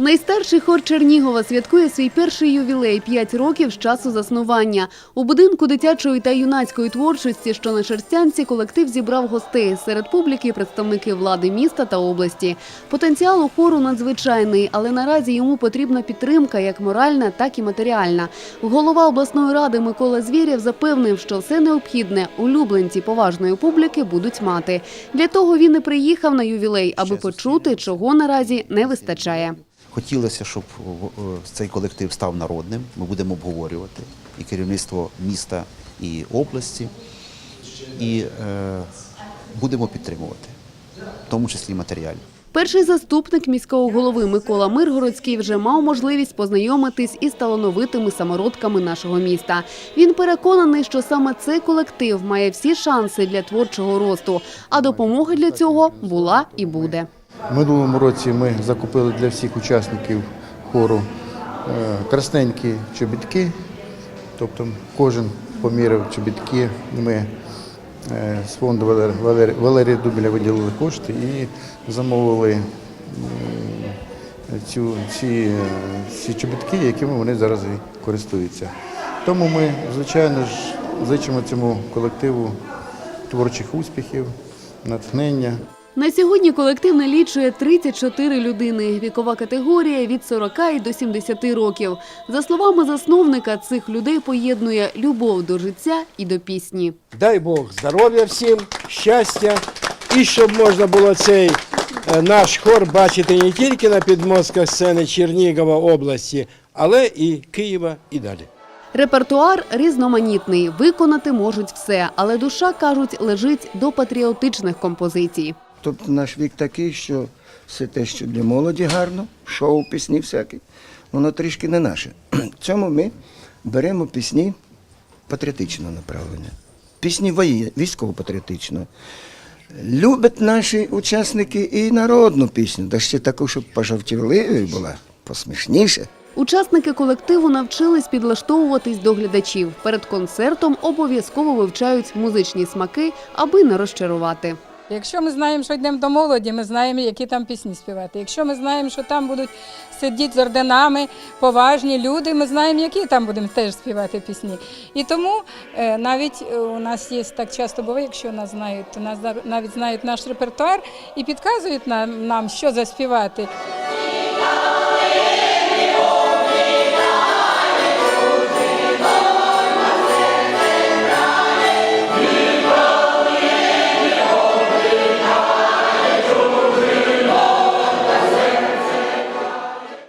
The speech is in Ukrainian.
Найстарший хор Чернігова святкує свій перший ювілей – 5 років з часу заснування. У будинку дитячої та юнацької творчості, що на Шерстянці, колектив зібрав гостей. Серед публіки – представники влади міста та області. Потенціал у хору надзвичайний, але наразі йому потрібна підтримка як моральна, так і матеріальна. Голова обласної ради Микола Звєрєв запевнив, що все необхідне улюбленці поважної публіки будуть мати. Для того він і приїхав на ювілей, аби почути, чого наразі не вистачає. Хотілося, щоб о, о, цей колектив став народним. Ми будемо обговорювати і керівництво міста, і області, і е, будемо підтримувати, в тому числі матеріально. Перший заступник міського голови Микола Миргородський вже мав можливість познайомитись із талановитими самородками нашого міста. Він переконаний, що саме цей колектив має всі шанси для творчого росту, а допомога для цього була і буде. Минулому році ми закупили для всіх учасників хору е, красненькі чобітки, тобто кожен поміряв чобітки. Ми е, з фонду Валер- Валер- Валерія Дубіля виділили кошти і замовили м, цю, ці, е, ці чобітки, якими вони зараз і користуються. Тому ми, звичайно ж, зичимо цьому колективу творчих успіхів, натхнення. На сьогодні колектив налічує 34 людини. Вікова категорія від 40 і до 70 років. За словами засновника, цих людей поєднує любов до життя і до пісні. Дай Бог здоров'я всім, щастя, і щоб можна було цей е, наш хор бачити не тільки на підмостках сцени Чернігова області, але і Києва і далі. Репертуар різноманітний, виконати можуть все, але душа, кажуть, лежить до патріотичних композицій. Тобто наш вік такий, що все те, що для молоді гарно, шоу, пісні всякі, воно трішки не наше. Цьому ми беремо пісні патріотичного направлення, пісні військово-патріотичного. Люблять наші учасники і народну пісню, та ще таку, щоб пожартівливою була, посмішніше. Учасники колективу навчились підлаштовуватись до глядачів. Перед концертом обов'язково вивчають музичні смаки, аби не розчарувати. Якщо ми знаємо, що йдемо до молоді, ми знаємо, які там пісні співати. Якщо ми знаємо, що там будуть сидіти з орденами поважні люди, ми знаємо, які там будемо теж співати пісні. І тому е, навіть е, у нас є так часто буває, якщо нас знають, то нас навіть знають наш репертуар і підказують нам, нам що заспівати.